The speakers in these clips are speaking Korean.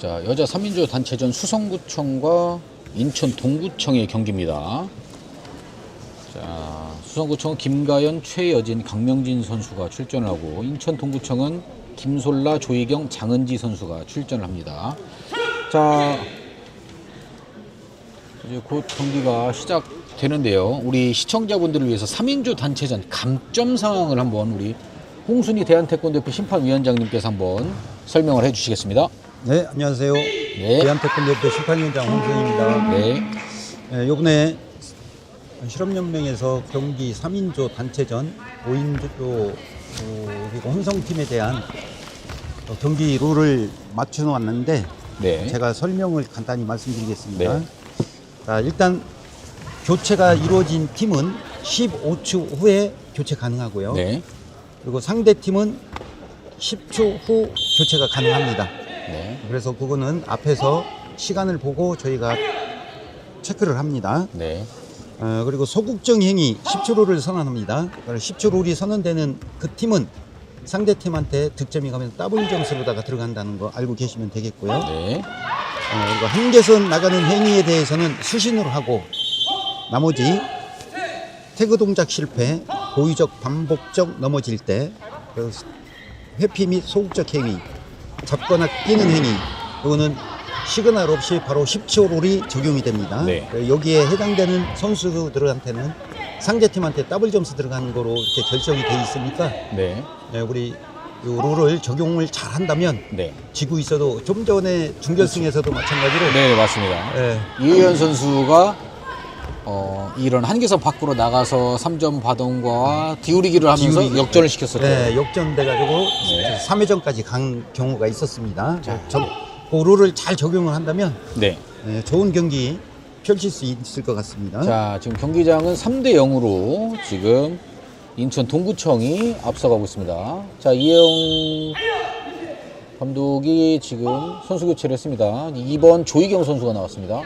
자, 여자 3인조 단체전 수성구청과 인천 동구청의 경기입니다. 자, 수성구청은 김가연, 최여진, 강명진 선수가 출전을 하고 인천 동구청은 김솔라, 조희경, 장은지 선수가 출전을 합니다. 자, 이제 곧 경기가 시작되는데요. 우리 시청자분들을 위해서 3인조 단체전 감점 상황을 한번 우리 홍순희 대한태권도협회 심판위원장님께서 한번 설명을 해주시겠습니다. 네, 안녕하세요. 네. 대한태권도협회 심판위원장 홍성입니다. 네, 네, 요번에 실업연맹에서 경기 3인조 단체전 5인조 어, 그리고 혼성팀에 대한 어, 경기 룰을 맞춰 왔는데 네. 제가 설명을 간단히 말씀드리겠습니다. 네. 자, 일단 교체가 이루어진 팀은 15초 후에 교체 가능하고요. 네, 그리고 상대 팀은 10초 후 교체가 가능합니다. 네, 그래서 그거는 앞에서 시간을 보고 저희가 체크를 합니다. 네, 어, 그리고 소극적 행위 10초룰을 선언합니다. 10초룰이 선언되는 그 팀은 상대 팀한테 득점이 가면 더블 점수로다가 들어간다는 거 알고 계시면 되겠고요. 네, 어, 그리고 한계선 나가는 행위에 대해서는 수신으로 하고 나머지 태그 동작 실패, 고의적 반복적 넘어질 때 그리고 회피 및 소극적 행위, 잡거나 끼는 행위 이거는 시그널 없이 바로 10초 룰이 적용이 됩니다. 네. 여기에 해당되는 선수들한테는 상대팀한테 더블 점수 들어가는 거로 이렇게 결정이 돼 있으니까 네, 네, 우리 이 룰을 적용을 잘 한다면 네, 지고 있어도 좀 전에 중결승에서도 마찬가지로 네, 맞습니다. 예, 이혜연 선수가 어, 이런 한계선 밖으로 나가서 3점 받은 거와 디우리기를 하면서 디우리기. 역전을 시켰었죠. 네, 역전돼가지고 네. 3회전까지 간 경우가 있었습니다. 자. 저, 그 룰을 잘 적용을 한다면 네. 네, 좋은 경기 펼칠 수 있을 것 같습니다. 자, 지금 경기장은 3대 0으로 지금 인천 동구청이 앞서가고 있습니다. 자, 이혜영 감독이 지금 선수 교체를 했습니다. 2번 조희경 선수가 나왔습니다.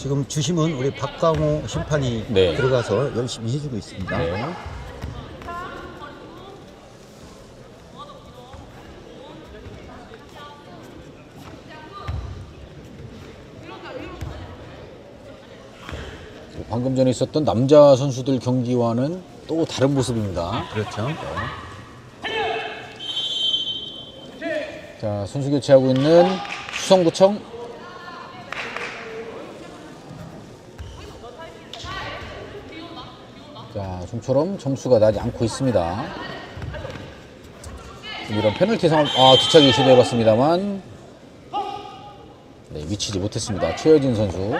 지금 주심은 우리 박강호 심판이 네. 들어가서 열심히 해주고 있습니다. 네. 방금 전에 있었던 남자 선수들 경기와는 또 다른 모습입니다. 그렇죠. 자, 선수 교체하고 있는 수성구청. 좀처럼 점수가 나지 않고 있습니다. 이런 페널티 상황, 아, 뒤차기 시도해봤습니다만, 네, 미치지 못했습니다. 최여진 선수.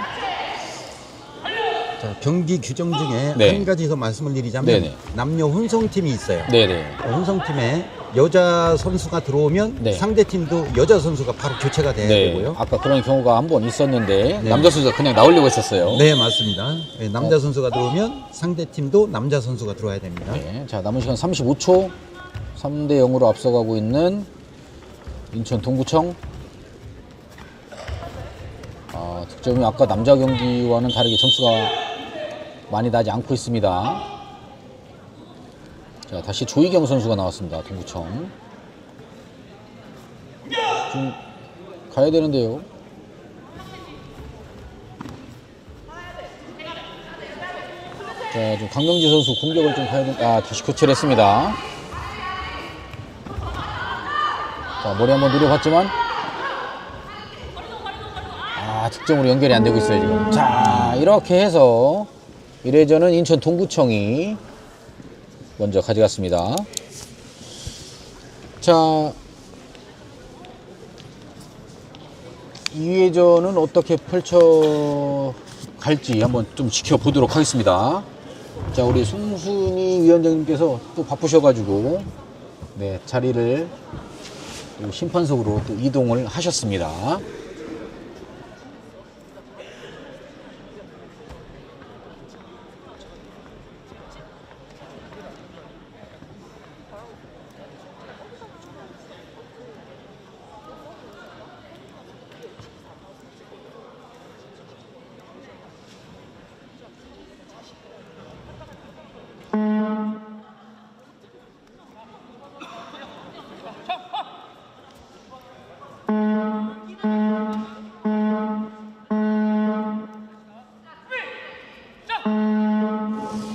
자, 경기 규정 중에 네. 한 가지 더 말씀을 드리자면 네네. 남녀 혼성팀이 있어요. 네네. 혼성팀에 여자 선수가 들어오면 네. 상대 팀도 여자 선수가 바로 교체가 돼야 네. 되고요. 아까 그런 경우가 한 번 있었는데, 네. 남자 선수가 그냥 나오려고 했었어요. 네, 맞습니다. 네, 남자 어. 선수가 들어오면 상대 팀도 남자 선수가 들어와야 됩니다. 네, 자 남은 시간 35초 3대 0으로 앞서가고 있는 인천 동구청 아, 득점이 아까 남자 경기와는 다르게 점수가 많이 나지 않고 있습니다 자 다시 조희경 선수가 나왔습니다 동구청 좀 가야 되는데요 자, 좀 강명지 선수 공격을 좀 가야 돼. 아, 다시 교체를 했습니다. 자, 머리 한번 노려봤지만. 아, 득점으로 연결이 안 되고 있어요, 지금. 자, 이렇게 해서 1회전은 인천 동구청이 먼저 가져갔습니다. 자, 2회전은 어떻게 펼쳐 갈지 한번 좀 지켜보도록 하겠습니다. 자, 우리 송순희 위원장님께서 또 바쁘셔가지고, 네, 자리를 또 심판석으로 또 이동을 하셨습니다.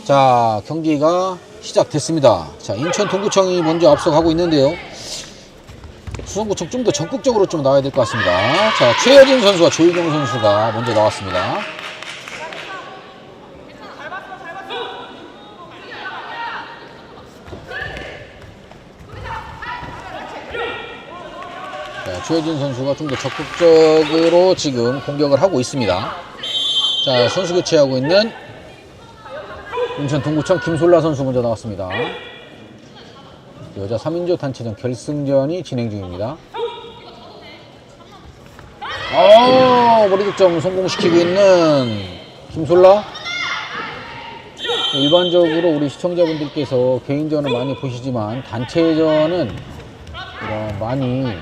자, 경기가 시작됐습니다. 자, 인천 동구청이 먼저 앞서가고 있는데요. 수성구청 좀 더 적극적으로 좀 나와야 될 것 같습니다. 자, 최여진 선수와 조희경 선수가 먼저 나왔습니다. 자, 최여진 선수가 좀 더 적극적으로 지금 공격을 하고 있습니다. 자, 선수 교체하고 있는 인천 동구청 김솔라 선수 먼저 나왔습니다. 여자 3인조 단체전 결승전이 진행 중입니다. 어, 머리 득점 성공시키고 있는 김솔라. 일반적으로 우리 시청자분들께서 개인전은 많이 보시지만 단체전은 많이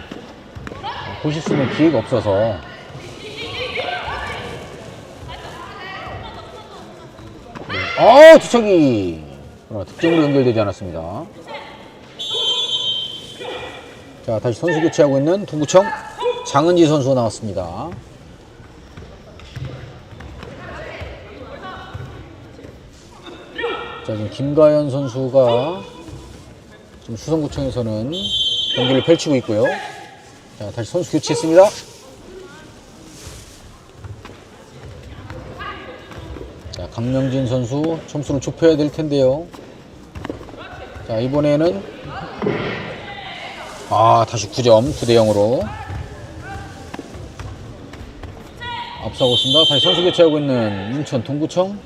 보실 수 있는 기회가 없어서 어 투척이 그러나 득점으로 연결되지 않았습니다. 자 다시 선수 교체하고 있는 동구청 장은지 선수가 나왔습니다. 자 지금 김가연 선수가 지금 수성구청에서는 경기를 펼치고 있고요. 자 다시 선수 교체했습니다. 강명진 선수 점수를 좁혀야 될 텐데요. 자, 이번에는 아, 다시 9점 9대 0으로 앞서고 있습니다. 다시 선수 교체하고 있는 인천 동구청.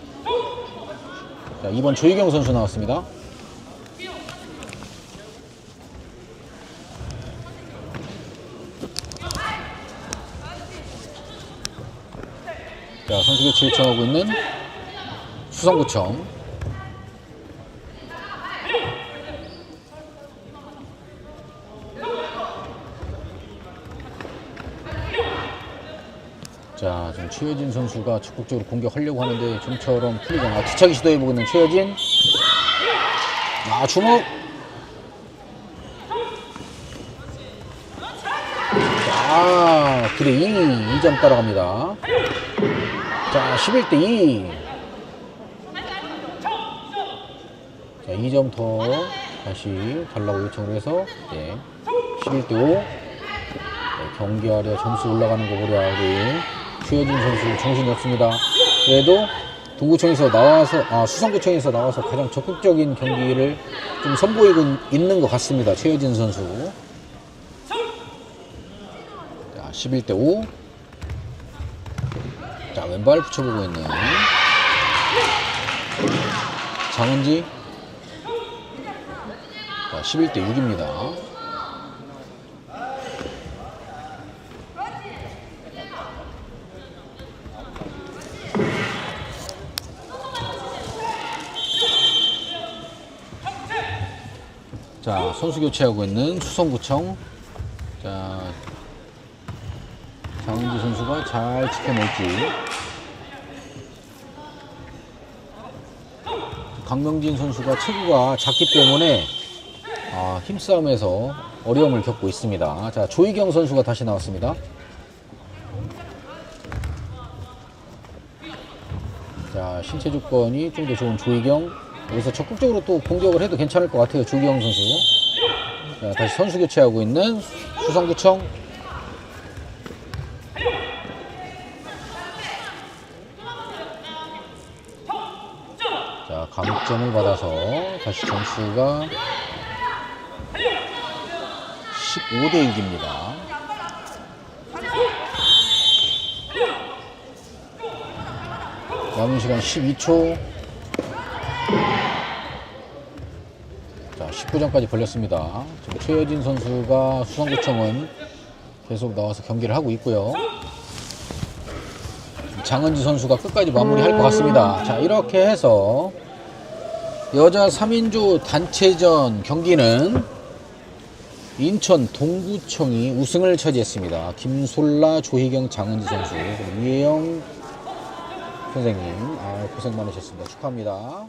자, 이번 조희경 선수 나왔습니다. 자, 선수 교체 요청하고 있는 수성구청. 자, 지금 최여진 선수가 적극적으로 공격하려고 하는데 좀처럼 풀리지 않아. 뒤차기 시도해보고 있는 최여진. 아, 주먹. 자, 9대 2, 2점 따라갑니다. 자, 11대 2. 자, 2점 더 다시 달라고 요청을 해서 네. 11대 5. 네, 경기하려 점수 올라가는 거 보랴 우리 최여진 선수 정신이 없습니다. 그래도 동구청에서 나와서 아, 수성구청에서 나와서 가장 적극적인 경기를 좀 선보이고 있는 것 같습니다. 최여진 선수. 자, 11대 5. 자, 왼발 붙여보고 있는 장은지. 자, 11대 6입니다. 자, 선수 교체하고 있는 수성구청. 자, 장은지 선수가 잘 지켜낼지. 강명진 선수가 체구가 작기 때문에 아, 힘싸움에서 어려움을 겪고 있습니다. 자, 조희경 선수가 다시 나왔습니다. 자, 신체 조건이 좀 더 좋은 조희경. 여기서 적극적으로 또 공격을 해도 괜찮을 것 같아요. 조희경 선수. 자, 다시 선수 교체하고 있는 수성구청. 자, 감점을 받아서 다시 점수가 15대 6입니다. 남은 시간 12초. 자, 19점까지 벌렸습니다. 지금 최여진 선수가 수성구청은 계속 나와서 경기를 하고 있고요. 장은지 선수가 끝까지 마무리할 것 같습니다. 자, 이렇게 해서 여자 3인조 단체전 경기는 인천 동구청이 우승을 차지했습니다. 김솔라, 조희경, 장은지 선수, 이혜영 선생님, 아, 고생 많으셨습니다. 축하합니다.